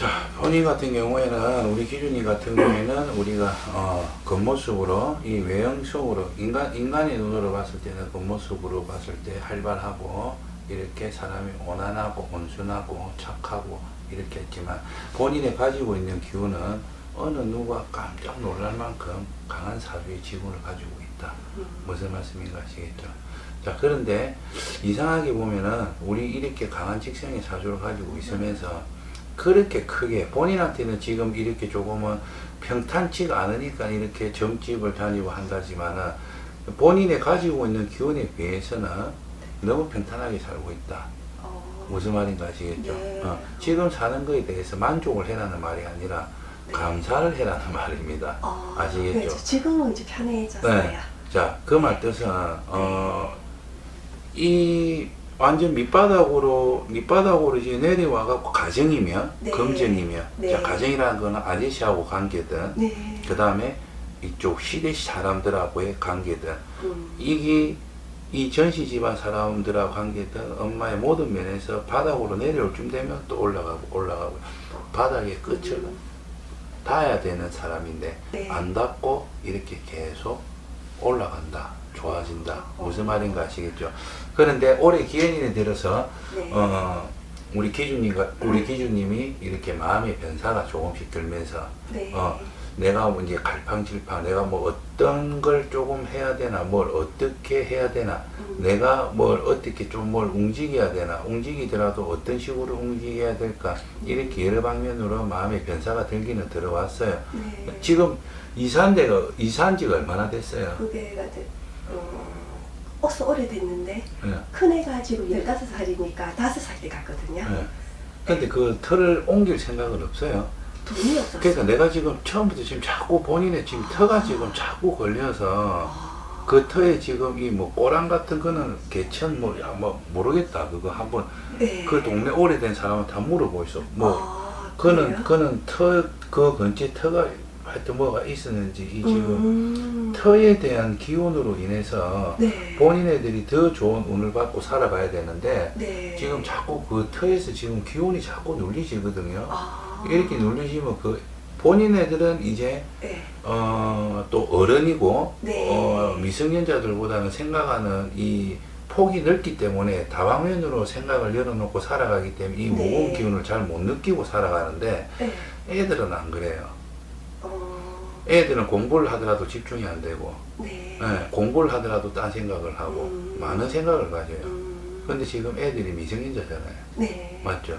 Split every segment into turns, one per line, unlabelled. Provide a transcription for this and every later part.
자, 본인 같은 경우에는 우리 기준이 같은 경우에는 우리가 어, 겉모습으로 이 외형적으로 인간 인간의 눈으로 봤을 때는 겉모습으로 봤을 때 활발하고 이렇게 사람이 온화하고 온순하고 착하고 이렇게 했지만 본인이 가지고 있는 기운은 어느 누가 깜짝 놀랄 만큼 강한 사주의 지분을 가지고 있다. 무슨 말씀인가 아시겠죠? 자, 그런데 이상하게 보면은 우리 이렇게 강한 직성의 사주를 가지고 있으면서 그렇게 크게 본인한테는 지금 이렇게 조금은 평탄치가 않으니까 이렇게 점집을 다니고 한다지만은 본인이 가지고 있는 기운에 비해서는 너무 평탄하게 살고 있다.
어,
무슨 말인가 아시겠죠?
네.
어, 지금 사는 거에 대해서 만족을 해라는 말이 아니라
네.
감사를 해라는 말입니다.
어,
아시겠죠?
그래서 지금은 이제 편해졌어요.
네. 자, 그 말 뜻은 어, 이 완전 밑바닥으로 밑바닥으로 이제 내려와갖고 가정이면
네.
금전이면
네.
자 가정이라는 거는 아저씨하고 관계든
네.
그 다음에 이쪽 시대 사람들하고의 관계든
음,
이게 이 전시 집안 사람들하고 관계든 엄마의 모든 면에서 바닥으로 내려올 쯤 되면 또 올라가고 올라가고 바닥의 끝을
음,
닿아야 되는 사람인데
네.
안 닿고 이렇게 계속 올라간다 좋아진다 무슨 말인가 아시겠죠 그런데 올해 기해년에 들어서
네.
어 우리 기준님과 우리 기준님이 이렇게 마음의 변사가 조금씩 들면서
네.
어 내가 뭐 이제 갈팡질팡 내가 뭐 어떤 걸 조금 해야 되나 뭘 어떻게 해야 되나
음,
내가 뭘 어떻게 좀 뭘 움직여야 되나 움직이더라도 어떤 식으로 움직여야 될까 이렇게 여러 방면으로 마음의 변사가 들기는 들어왔어요
네.
지금 이사한 데가 이사한 지가 얼마나 됐어요?
그게 같은 어, 어서 오래됐는데
예.
큰애가 지금 15살이니까 5살 때 갔거든요.
예. 근데 그 틀을 옮길 생각은 없어요.
돈이 없었어요.
그러니까 내가 지금 처음부터 지금 자꾸 본인의 지금 터가 지금 자꾸 걸려서
아,
그 터에 지금 이 뭐 꼬랑 같은 거는 개천 뭐, 야, 뭐 모르겠다 그거 한번
네.
그 동네 오래된 사람은 다 물어보이소. 뭐
아,
그는
그래요?
그는 터 그 근처에 터가 하여튼 뭐가 있었는지 이 지금
음,
터에 대한 기운으로 인해서
네.
본인애들이 더 좋은 운을 받고 살아가야 되는데
네.
지금 자꾸 그 터에서 지금 기운이 자꾸 눌리시거든요.
아,
이렇게 눌리시면 그 본인 애들은 이제
네.
어, 또 어른이고
네.
어, 미성년자들보다는 생각하는 이 폭이 넓기 때문에 다방면으로 생각을 열어놓고 살아가기 때문에 이
네.
무거운 기운을 잘 못 느끼고 살아가는데
네.
애들은 안 그래요.
어,
애들은 공부를 하더라도 집중이 안 되고
네.
예, 공부를 하더라도 딴 생각을 하고
음.
많은 생각을 가져요.
음,
근데 지금 애들이 미성년자잖아요.
네.
맞죠?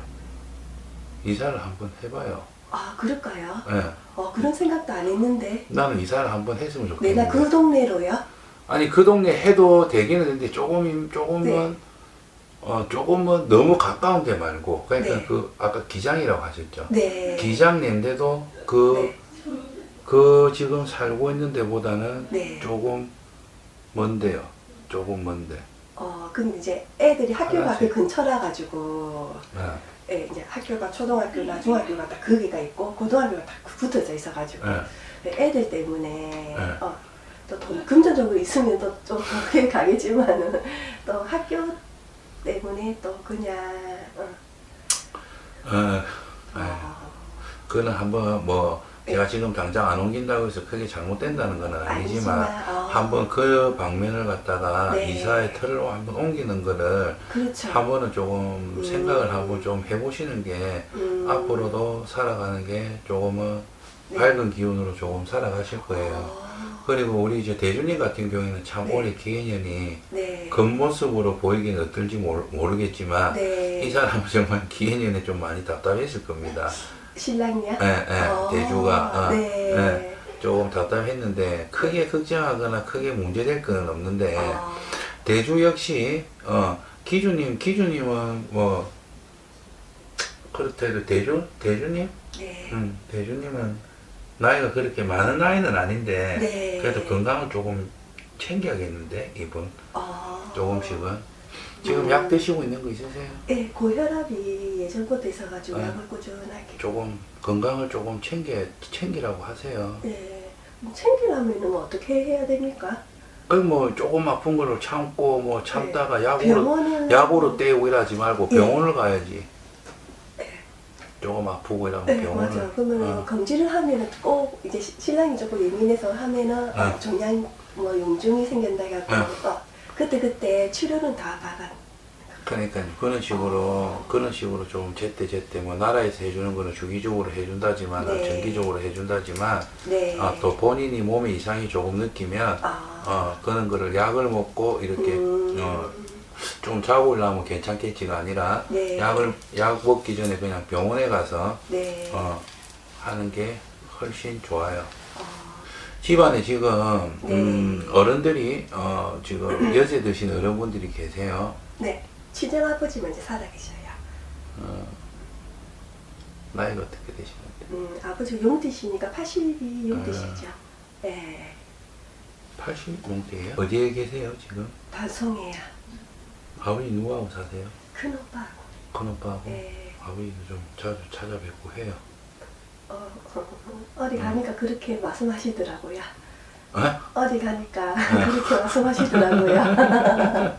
이사를 한번 해봐요.
아, 그럴까요?
예.
어, 그런 생각도 안 했는데.
나는 이사를 한번 했으면 좋겠는데.
내가 그 동네로요?
아니 그 동네 해도 되기는 되는데 조금 조금은
네.
어 조금은 너무 가까운 데 말고 그러니까
네.
그 아까 기장이라고 하셨죠.
네.
기장인데도 그 그 지금 살고 있는 데보다는
네.
조금 먼데요. 조금 먼데.
어, 근데 이제 애들이 학교가
하나씩.
그 근처라 가지고
예.
예, 이제 학교가 초등학교나 중학교가 다 거기가 있고 고등학교가 다 붙어져 있어 가지고
예.
애들 때문에
네.
어, 또 돈 금전적으로 있으면 또좀 그게 가겠지만은 또 학교 때문에 또 그냥 어,
어, 예.
어,
그는 한번 뭐
네.
제가 지금 당장 안 옮긴다고 해서 크게 잘못된다는 건 아니지만
어,
한번 그 방면을 갖다가
네.
이사의 틀로 한번 옮기는 거를
그렇죠.
한 번은 조금
음.
생각을 하고 좀 해보시는 게
음,
앞으로도 살아가는 게 조금은
네.
밝은 기운으로 조금 살아가실 거예요.
어,
그리고 우리 이제 대준님 같은 경우에는 참
네.
올해 기해년이
네.
겉모습으로 보이기는 어떨지 모르, 모르겠지만
네.
이 사람은 정말 기해년에 좀 많이 답답했을 겁니다.
신랑이야?
예, 예,
어,
대주가 어,
네.
예, 조금 답답했는데 크게 걱정하거나 크게 문제될 건 없는데
어,
대주 역시 어 기주님 기주님은 뭐 그렇대도 대주 대주님
네.
음 대주님은 나이가 그렇게 많은 나이는 아닌데
네.
그래도 건강을 조금 챙겨야겠는데 이분
어,
조금씩은 지금
음.
약 드시고 있는 거 있으세요?
네, 고혈압이 예전부터 있어가지고
네.
약을 꾸준하게.
조금 건강을 조금 챙겨 챙기라고 하세요.
네. 뭐 챙기려면은 어떻게 해야 됩니까?
그뭐 조금 아픈 거를 참고 뭐 참다가 약으로
네. 병원은
약으로 때우고 이러지 말고
예.
병원을 가야지. 조금 아프고 이러면
네,
병원을
맞아. 그러면
어.
검진을 하면은 꼭 이제 시- 신랑이 조금 예민해서 하면은 어. 종양 뭐 용종이 생긴다 해갖고
어.
어, 그때 그때 치료는 다 받아.
그러니까 그런 식으로 그런 식으로 좀 제때 제때 뭐 나라에서 해주는 거는 주기적으로 해준다지만
네.
정기적으로 해준다지만
네.
아, 또 본인이 몸에 이상이 조금 느끼면
아.
어, 그런 거를 약을 먹고 이렇게
음.
어, 좀 자고 일하면 괜찮겠지가 아니라
네.
약을 약 먹기 전에 그냥 병원에 가서
네.
어, 하는 게 훨씬 좋아요.
어,
집안에 지금
네.
음, 어른들이 어, 지금 여제 드신 어른분들이 계세요.
네. 친정 아버지 먼저 살아 계셔요.
어, 나이가 어떻게 되시는데?
음, 아버지 용드시니까 80이
아.
용드시죠. 네.
80명대예요? 어디에 계세요 지금?
반송해야
아버지 누구하고 사세요?
큰 오빠하고.
큰 오빠하고?
네.
아버지도 좀 자주 찾아뵙고 해요.
어, 어디 가니까 그렇게 말씀하시더라고요.
어?
어디 가니까 그렇게 말씀하시더라고요.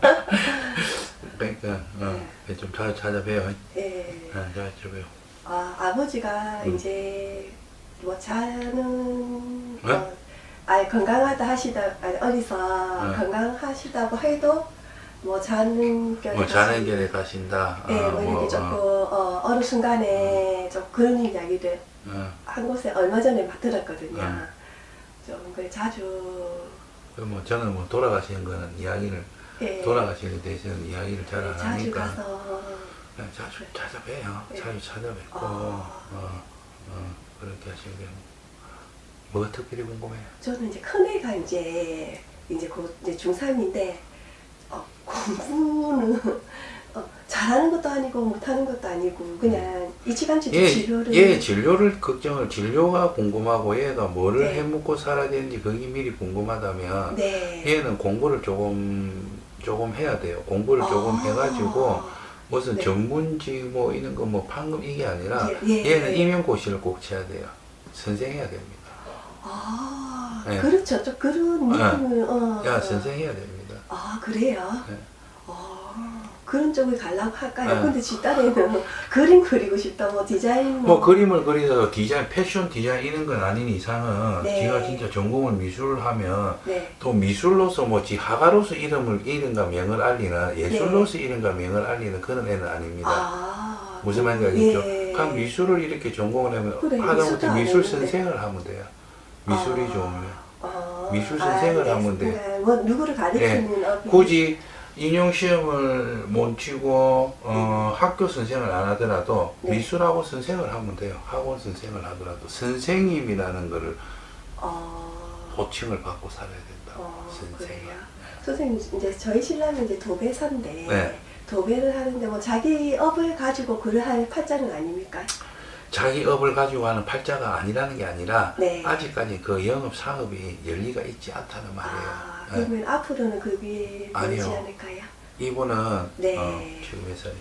그러니까 어, 좀 자주 찾아봬요.
예.
네, 자주 찾아봬요.
아, 아버지가
음.
이제 뭐 자는
네?
어, 아 건강하다 하시다 아니, 어디서
네.
건강하시다고 해도 뭐 자는 결에
뭐 자는 길에 가신다.
네,
어,
뭐 이렇게
뭐,
조금
어,
어, 어느 순간에 좀 그런 이야기를
어.
한 곳에 얼마 전에 막 들었거든요.
음.
좀 그래 자주
그뭐 저는 뭐 돌아가시는 거는 이야기를
예,
돌아가시는 대해서는 이야기를 잘 안
자주
하니까
가서
그냥 자주 찾아봬요.
네.
자주 찾아뵙고
아.
어, 어, 그렇게 하시는 게 뭐가 특별히 궁금해요?
저는 이제 큰애가 이제 이제 곧 이제 중3인데 어, 공부는 어, 잘하는 것도 아니고 못하는 것도 아니고 그냥 이치감치
얘,
진료를
얘 진료를 걱정을 진료가 궁금하고 얘가 뭐를
네.
해먹고 살아야 되는지 그게 미리 궁금하다면
네.
얘는 공부를 조금 조금 해야 돼요. 공부를 조금
아.
해가지고 무슨
네.
전문직 뭐 이런 거 뭐 판금 이게 아니라
예, 예,
얘는
예.
임용고시를 꼭 쳐야 돼요. 선생해야 됩니다.
아
네.
그렇죠. 좀 그런
네.
느낌을 어.
야 선생해야 됩니다.
아 그래요?
네.
아 그런 쪽을 가려고 할까요?
네.
근데 지 딸에는 그림 그리고 싶다 뭐 디자인
뭐 그림을 그리서 디자인, 패션 디자인 이런 건 아닌 이상은
네.
지가 진짜 전공을 미술을 하면
네.
또 미술로서 뭐지 화가로서 이름을 이름과 명을 알리는 예술로서 이름과 명을 알리는 그런 애는 아닙니다.
네. 아
무슨 말인지 알겠죠?
예.
그냥 미술을 이렇게 전공을 하면
그래,
하다못해
미술.
선생을 하면 돼요. 미술이
아.
좋으면
아,
미술 선생을
네.
하면 돼.
네, 뭐 누구를 가르치는 어,
굳이 인용 시험을 못 치고 어, 학교 선생을 안 하더라도
네.
미술학원 선생을 하면 돼요. 학원 선생을 하더라도 선생님이라는 거를
어,
호칭을 받고 살아야 된다고
어,
선생님.
그래요. 선생님 이제 저희 신랑은 이제 도배사인데
네.
도배를 하는데 뭐 자기 업을 가지고 글을 할 팔자는 아닙니까?
자기 업을 가지고 하는 팔자가 아니라는 게 아니라
네.
아직까지 그 영업 사업이 열리가 있지 않다는 말이에요.
아,
네.
그러면 앞으로는 그 위에
아니요.
되지 않을까요?
이분은
네.
어, 지금 몇 살이?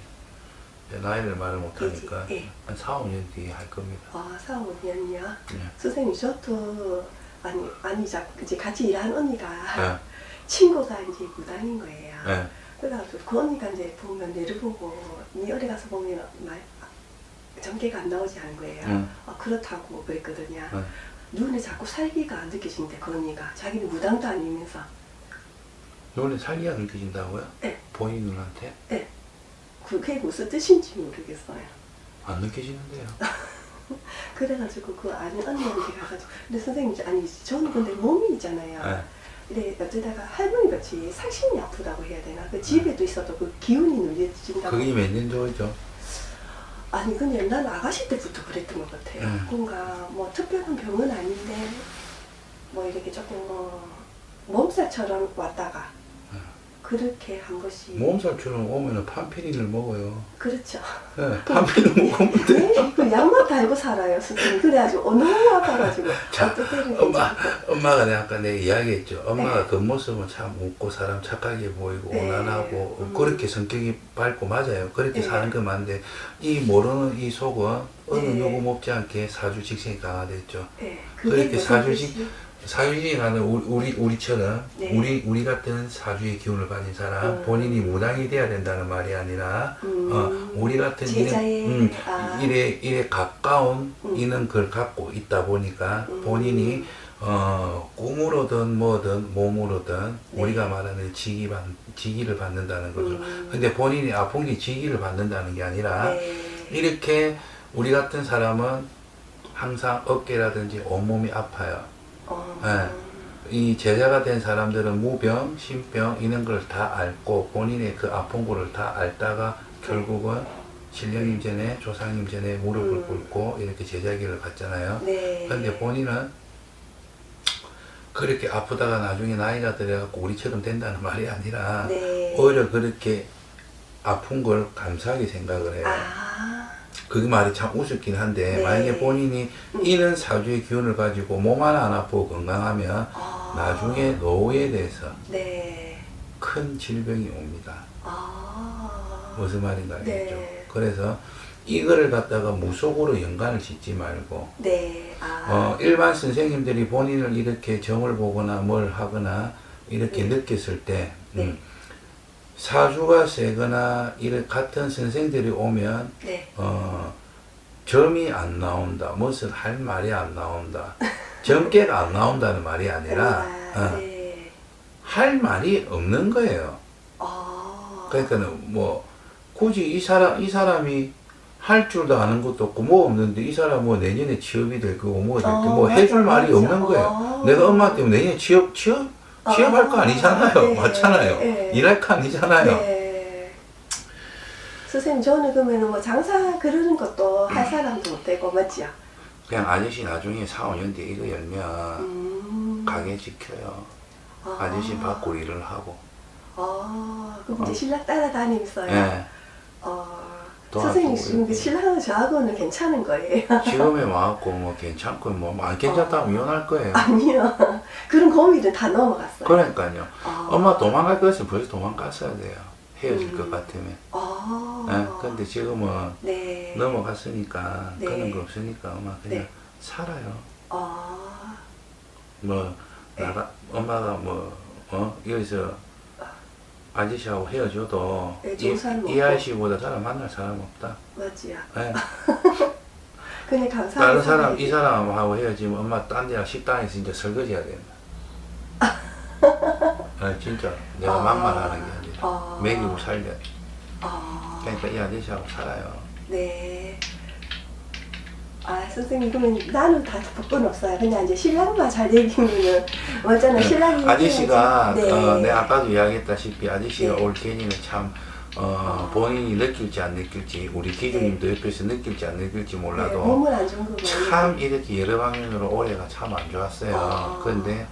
나이를 말을 못하니까
그지, 예.
한 4, 5년 뒤에 할 겁니다.
아, 4, 5년이요?
네.
선생님 저도 아니 아니 자 이제 같이 일하는 언니가
네.
친구가 이제 무당인 거예요.
네.
그래가지고 그 언니가 이제 보면 내를 보고 니 어디 가서 보면 말 전개가 안 나오지 않은 거예요.
응.
아, 그렇다고 그랬거든요.
응.
눈에 자꾸 살기가 안 느껴진대 그 언니가 자기는 무당도 아니면서
눈에 살기가 느껴진다고요?
네.
본인 눈한테?
그게 무슨 뜻인지 모르겠어요.
안 느껴지는데요.
그래가지고 그 아는 언니한테 가가지고 근데 선생님 아니 저는 근데 몸이 있잖아요.
네.
근데 어쩌다가 할머니 같이 살심이 아프다고 해야 되나? 그 집에도 있어도 그 기운이 눌려진다고.
그게 몇 년 전이죠?
아니 근데 난 아가씨 때부터 그랬던 것 같아요.
음.
뭔가 뭐 특별한 병은 아닌데 뭐 이렇게 조금 뭐 몸살처럼 왔다가
음.
그렇게 한 것이
몸살처럼 오면은 판피린을 먹어요.
그렇죠.
네, 판피린 먹으면 돼.
네, 그 약만 달고 살아요, 선생님. 그래가지고 어, 너무 아파가지고
자,
어떻게 해야 되지?
엄마, 엄마가 내가 아까 내가 이야기했죠. 엄마가
네.
겉모습은 참 웃고 사람 착하게 보이고
네.
온화하고
음.
그렇게 성격이 밝고 맞아요. 그렇게
네.
사는 건 맞는데 이 모르는 이 속은 어느
네.
누구 못지 않게 사주직생이 강화됐죠.
네,
그렇게
무슨
사주식-
뜻이-
사주직이라는 우리, 우리 우리처럼
네.
우리 우리 같은 사주의 기운을 가진 사람
음.
본인이 무당이 돼야 된다는 말이 아니라
음,
어, 우리 같은
제자의,
일에, 음,
아.
일에, 일에 가까운
음.
이는 걸 갖고 있다 보니까
음.
본인이 어, 꿈으로든 뭐든 몸으로든
네.
우리가 말하는 직위 받, 직위를 받는다는 거죠.
음.
근데 본인이 아픈 게 직위를 받는다는 게 아니라
네.
이렇게 우리 같은 사람은 항상 어깨라든지 온몸이 아파요.
어.
네. 이 제자가 된 사람들은 무병, 신병 이런 걸 다 앓고 본인의 그 아픈 거를 다 앓다가 결국은 신령님 전에 조상님 전에 무릎을
음.
꿇고 이렇게 제자기를 갔잖아요.
네.
근데 본인은 그렇게 아프다가 나중에 나이가 들어갖고 우리처럼 된다는 말이 아니라
네.
오히려 그렇게 아픈 걸 감사하게 생각을 해요.
아.
그 말이 참 우습긴 한데
네.
만약에 본인이
음.
이는 사주의 기운을 가지고 몸 하나 안 아프고 건강하면
아.
나중에 노후에 대해서
네.
큰 질병이 옵니다.
아.
무슨 말인가 알겠죠?
네.
그래서 이거를 갖다가 무속으로 연관을 짓지 말고
네. 아.
어, 일반 선생님들이 본인을 이렇게 점을 보거나 뭘 하거나 이렇게
네.
느꼈을 때
네.
음, 사주가 세거나 이런 같은 선생들이 오면
네.
어, 점이 안 나온다. 무슨 할 말이 안 나온다. 점괘가 안 나온다는 말이 아니라
아,
어,
네.
할 말이 없는 거예요.
아.
그러니까는 뭐 굳이 이 사람 이 사람이 할 줄도 아는 것도 없고 뭐 없는데 이 사람 뭐 내년에 취업이 될 거고 뭐될 거고
어,
뭐 해줄 말이. 없는 거예요.
어.
내가 엄마한테 내년에 취업 취업 취업할 거
아,
아니잖아요.
네,
맞잖아요.
네.
일할 거 아니잖아요.
네. 선생님 저는 그러면 뭐 장사 그러는 것도 할 사람도 못 되고 맞지요?
그냥 아저씨 나중에 4, 5년 뒤에 이거 열면
음.
가게 지켜요.
아.
아저씨 받고 일을 하고.
아, 그럼 이제
어.
신랑 따라다니면서요.
예.
어, 선생님 지금 그. 신랑하고 저하고는 괜찮은 거예요?
지금에 와갖고 뭐 괜찮고 뭐안 괜찮다면 이혼할 거예요.
아니요. 그런 고민은 다 넘어갔어요.
그러니까요.
아.
엄마 도망갈 거였으면 벌써 도망갔어야 돼요. 헤어질
음.
것 같으면.
아.
예. 근데 지금은
네.
넘어갔으니까
네.
그런 거 없으니까 엄마 그냥
네.
살아요.
아.
뭐
네.
나가 엄마가 뭐 어? 여기서 아저씨하고 헤어져도
네,
이,
정산
이
먹고.
아저씨보다 사람 만날 사람 없다.
맞지요.
예.
그냥 감사하게
다른 사람
살아야지.
이 사람하고 헤어지면 엄마 딴 데랑 식당에서 진짜 설거지 해야 된다. 아 진짜 내가
아.
막말하는 게 아니라
아.
먹이고 살려.
아.
그러니까 이 아저씨하고 살아요.
네. 아, 선생님, 그러면 나는 다 복권 없어요. 그냥 이제 신랑만 잘 되기면은, 신랑이.
네. 아저씨가
해야지. 네.
어, 내가 아까도 이야기했다시피 아저씨가
네.
올 개니는 참 어,
아.
본인이 느낄지 안 느낄지 우리 기준님도 옆에서 느낄지 안 느낄지
네,
몰라도
몸은 안 좋은
거참 이렇게 여러 방면으로 올해가 참 안 좋았어요.
아.
그런데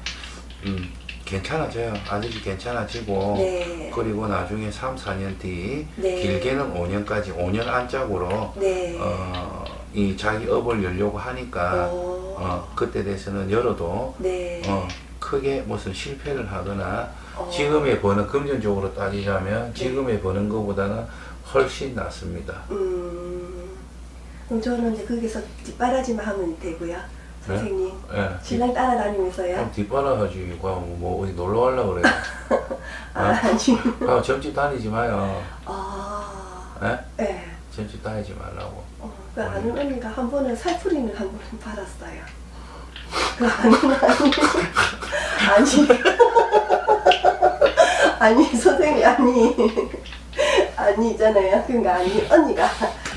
음, 괜찮아져요. 아저씨 괜찮아지고
네.
그리고 나중에 3, 4년 뒤
네.
길게는 5년까지 5년 안짝으로
네.
어, 이 자기 업을 열려고 하니까
어.
어, 그때 돼서는 열어도
네.
어, 크게 무슨 실패를 하거나
어.
지금의 버는 금전적으로 따지자면 지금의 버는 것보다는 훨씬 낫습니다.
음. 그럼 저는 이제 거기서 뒷바라지만 하면 되고요. 선생님.
예.
신랑 따라다니면서요.
그럼 뒷바라지 가면 뭐 어디 놀러 가려고 그래요.
아, 아니.
가 점집 다니지 마요.
아.
예?
네.
점집 다니지 말라고.
어, 그 아는 언니가 한 번은 살풀이는 한 번 받았어요. 그 아는 언니 아니 아니 선생님 아니 아니 있잖아요. 그니까 아니 언니가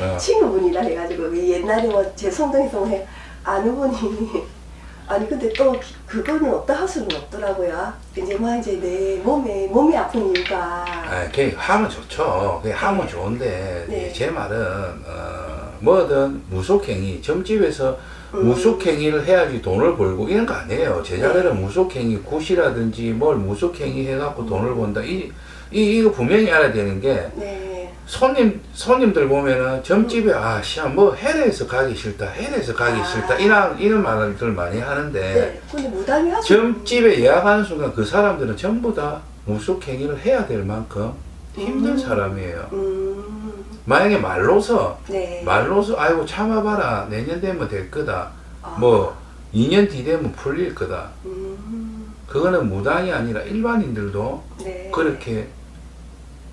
예.
친구분이라 해가지고 그 옛날에 뭐 제 성동에서 뭐 해, 아는 분이 아니 근데 또 기- 그거는 없다 할 수는 없더라고요. 이제 뭐 이제 내 몸에 몸이 아픈 이유가
아, 걔 하면 좋죠. 걔 하면
네.
좋은데
네.
제 말은 어, 뭐든 무속행위 점집에서
음.
무속행위를 해야지 돈을 벌고 이런 거 아니에요. 제자들은 무속행위 굿이라든지 뭘 무속행위 해갖고 돈을 번다. 이, 이 이거 분명히 알아야 되는 게
네
손님 손님들 보면은 점집에 아 시험 뭐 해외에서 가기 싫다 해외에서 가기
아.
싫다 이런 이런 말들 많이 하는데
네. 근데 무당이 하죠.
점집에 예약하는 순간 그 사람들은 전부 다 무속행위를 해야 될 만큼 힘든
음.
사람이에요.
음.
만약에 말로서
네.
말로서 아이고 참아봐라 내년 되면 될 거다
아.
뭐 2년 뒤 되면 풀릴 거다
음.
그거는 무당이 아니라 일반인들도
네.
그렇게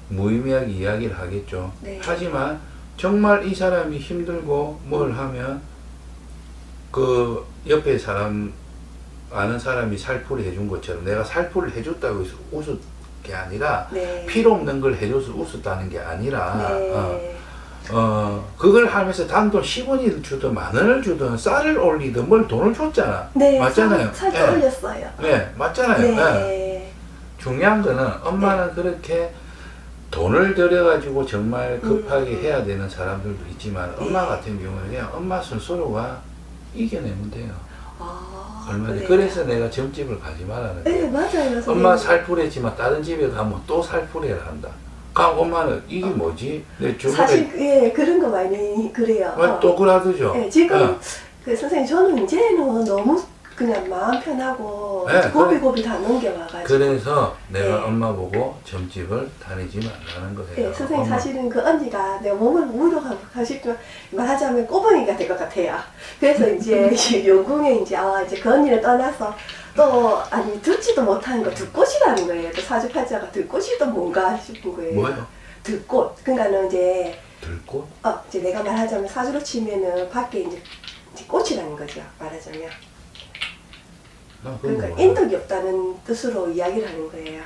무의미하게 이야기를 하겠죠
네.
하지만 정말 이 사람이 힘들고 뭘 하면 그 옆에 사람 아는 사람이 살풀이 해준 것처럼 내가 살풀을 해줬다고 해서 웃을 게 아니라
네.
필요 없는 걸 해줘서 웃었다는 게 아니라 어,
네.
어 그걸 하면서 단돈 10원을 주든 만 원을 주든 쌀을 올리든 뭘 돈을 줬잖아
네.
맞잖아요
살, 살짝
예.
올렸어요.
네 맞잖아요 예.
네.
중요한 거는 엄마는 그렇게 돈을 들여가지고 정말 급하게
음.
해야 되는 사람들도 있지만 엄마
네.
같은 경우는 그냥 엄마 스스로가 이겨내면 돼요.
아,
얼마나
그래요.
그래서 내가 점집을 가지 말라는
네,
거예요.
맞아요.
엄마
선생님.
살풀했지만 다른 집에 가면 또 살풀이를 한다. 그럼 엄마는 이게 뭐지? 내 주변에
사실 예 그런 거 많이 그래요.
왜또 그러죠?
예, 지금
어.
그 선생님 저는 이제는 너무 그냥 마음 편하고
네,
고비고비 다 넘겨와가지고.
그래서 내가
네.
엄마 보고 점집을 다니지 말라는 거예요.
예, 선생님
엄마.
사실은 그 언니가 내 몸을 사실 좀 말하자면 꼬붕이가 될 것 같아요. 그래서 이제 영궁에 이제 아 이제 그 언니를 떠나서 또 아니 듣지도 못하는 거 듣꽃이라는 거예요. 또 사주팔자가 듣꽃이 또 뭔가 싶은 거예요.
뭐예요?
듣꽃. 그러니까는 이제
들꽃?
어 이제 내가 말하자면 사주로 치면은 밖에 이제, 이제 꽃이라는 거죠. 말하자면. 그러니까. 인덕이 없다는 뜻으로 이야기를 하는 거예요.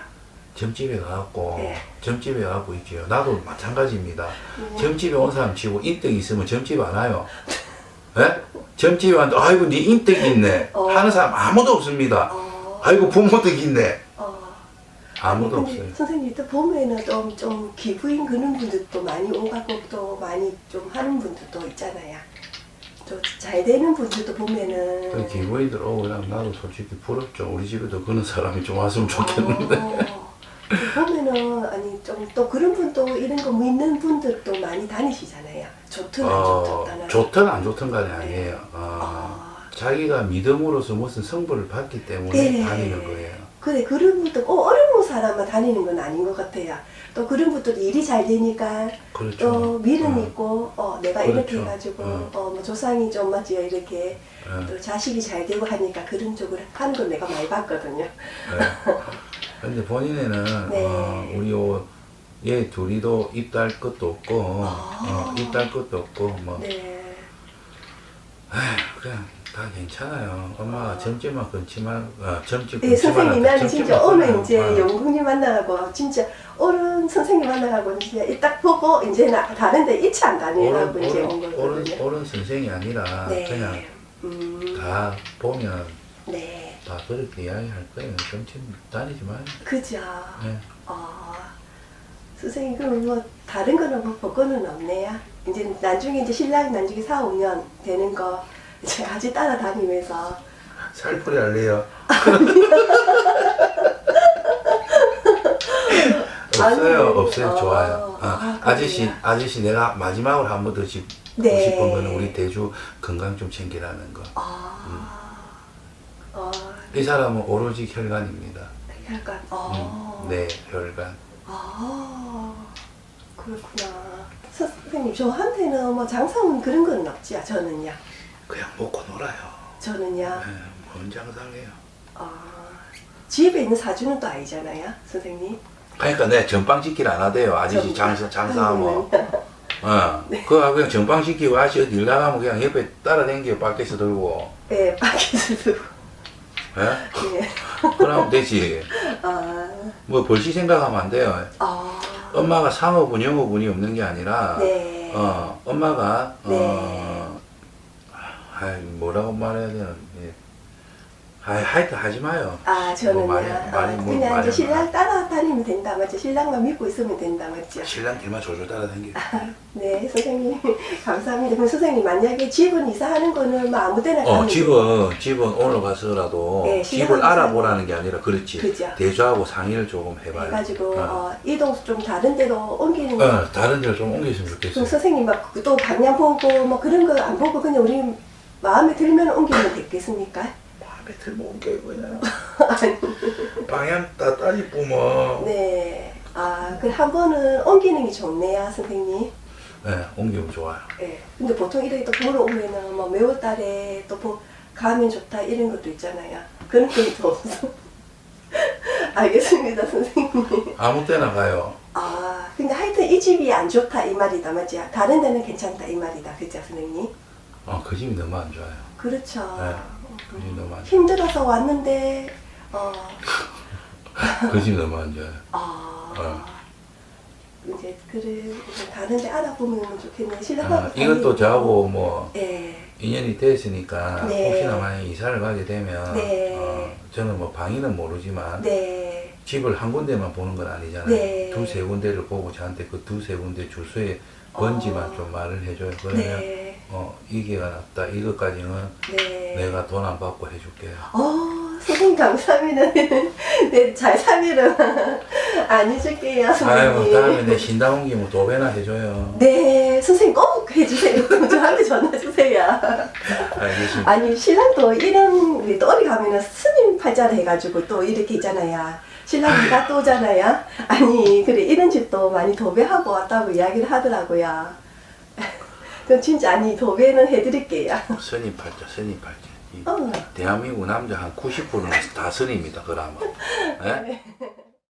점집에 가갖고
네.
점집에 가고 있지요. 나도 마찬가지입니다.
음.
점집에 온 사람 치고 인덕이 있으면 점집 안 와요. 예? 점집에 왔는데 아이고 네 인덕이 있네
어.
하는 사람 아무도 없습니다.
어,
아이고 부모덕 있네
어.
아무도
아니,
없어요.
선생님 또 보면은 좀, 좀 기부인 그런 분들도 많이 오가고 또 많이 좀 하는 분들도 있잖아요. 또 잘 되는 분들도 보면은
그 기부인들 오고 그냥 나도 솔직히 부럽죠. 우리 집에도 그런 사람이 좀 왔으면 좋겠는데.
어, 보면은 아니 좀 또 그런 분도 이런 거 믿는 분들도 많이 다니시잖아요. 좋든 안
어,
좋든 떠나서.
좋든 안 좋든 간에 아니에요. 어,
아,
자기가 믿음으로서 무슨 성부를 받기 때문에
네.
다니는 거예요.
그래 그런 분도 꼭 어려운 사람만 다니는 건 아닌 것 같아요. 또 그런 분들도 일이 잘 되니까
그렇죠.
또 밀은
어,
있고 어 내가 이렇게
그렇죠.
해가지고
어.
어 뭐 조상이 좀 맞지요 이렇게
예.
또 자식이 잘 되고 하니까 그런 쪽으로 하는 걸 내가 많이 봤거든요.
네. 근데 본인에는
네.
어, 우리 요, 얘 둘이도 입달 것도 없고
아.
어, 입달 것도 없고 뭐
네.
에휴, 그냥 다 괜찮아요. 엄마가
아.
점집만 끊지만 어, 점집
예,
끊지만
선생님 나는 진짜 오늘. 이제
어.
영국님 만나고 진짜 어른 선생님 만나고 진짜 딱 보고 이제 나 다른데 이치 안 다니라고 이제 온
오른, 오른,
거거든요.
오른 선생이 아니라
네.
그냥
음,
다 보면
네.
다 그렇게 이야기할 거예요. 점집 다니지 마요.
그죠.
네.
아, 선생님 그럼 뭐 다른 거는 뭐 볼거는 없네요. 이제 나중에 이제 신랑 나중에 4, 5년 되는 거 이제 같이 따라다니면서
살풀이 할래요? 없어요,
아니,
없어요,
어,
좋아요. 아,
아, 그래요?
아저씨, 내가 마지막으로 한 번 더 짚고
네.
싶은 거는 우리 대주 건강 좀 챙기라는 거.
아, 어,
이 사람은 오로지 혈관입니다.
약간 어,
음, 네, 혈관.
아, 그렇구나. 선생님 저한테는 뭐 장사는 그런 건 없지요. 저는요.
그냥 먹고 놀아요.
저는요.
네, 뭔 장사해요?
아, 집에 있는 사주는 또 아니잖아요, 선생님.
그러니까 내 전방 지키를 안 하대요. 아저씨
전-
장사 장사하면. 어, 그거 그냥 전방 지키고 아저씨 어디 일 나가면 그냥 옆에 따라다니고 밖에서 들고.
네, 밖에서 두고.
예?
네.
그럼 되지.
아,
뭐 벌시 생각하면 안 돼요.
아,
엄마가 상업은 영업운이 없는 게 아니라
네.
어 엄마가
네.
어 아이 뭐라고 말해야 되나 예. 아이 하여튼 하지 마요
아, 저는요.
뭐 많이-
아,
많이 뭐
그냥
많이
이제 신랑 따라다니면 된다, 맞죠? 신랑만 믿고 있으면 된다, 맞죠?
신랑 길만 졸졸 따라다니고
네, 선생님. 감사합니다. 그럼 선생님, 만약에 집은 이사하는 거는 뭐 아무 데나
어
가면
집은 집은 오늘 가서라도
네,
집을 알아보라는 게 아니라 그렇지
그죠.
대주하고 상의를 조금 해봐요
해가지고
어.
어, 이동 좀 다른 데로 옮기는 거.
어, 다른 데를 좀
그럼
좋겠어요
선생님 막 또 방향 보고 뭐 그런 거 안 보고 그냥 우리 마음에 들면 옮기면 됐겠습니까?
마음에 들면 옮겨 그냥 방향 다 따지 보면
네. 아, 그 한 번은 옮기는 게 좋네요, 선생님.
네 옮기면 좋아요
예. 근데 보통 이렇게 또 보러 오면은 뭐 매월 달에 또 보, 가면 좋다 이런 것도 있잖아요. 그런 것도 없어. 알겠습니다, 선생님.
아무 때나 가요
아, 근데 하여튼 이 집이 안 좋다 이 말이다 맞지? 다른 데는 괜찮다 이 말이다 그죠 선생님?
어, 그 집이 너무 안 좋아요.
그렇죠.
네. 그 집이 너무 안 좋아요.
힘들어서 왔는데 어,
그 집이 너무 안 좋아요.
아 이제 그래 이제 다른 데 알아보면 좋겠네.
아,
신랑하고
이것도 저하고 뭐
예.
인연이 됐으니까
네.
혹시나 만약 이사를 가게 되면
네.
어, 저는 뭐 방위는 모르지만
네.
집을 한 군데만 보는 건 아니잖아요.
네.
두세 군데를 보고 저한테 그 두세 군데 주소의 번지만
어.
좀 말을 해줘요. 그러면
네.
어 이게가 낫다. 이것까지는
네.
내가 돈 안 받고 해줄게요.
어, 선생님 감사합니다. 네, 잘 살기를 안 해줄게요, 선생님.
다음에 내 신당 옮기면 두 배나 해줘요.
네, 선생님 꼭 해주세요. 저한테 전화 주세요.
알겠습니다.
아니 신랑도 이런 우리 또 어디 가면은 스님 팔자를 해가지고 또 이렇게 있잖아요. 신랑 이가 또 오잖아요. 아니 그래 이런 집도 많이 도배하고 왔다고 이야기를 하더라고요. 그럼 진짜 아니 도배는 해드릴게요.
스님 팔자, 스님 팔자. 이
어.
대한민국 남자 한 90%는 다 스님이다, 그러면. 예?
네.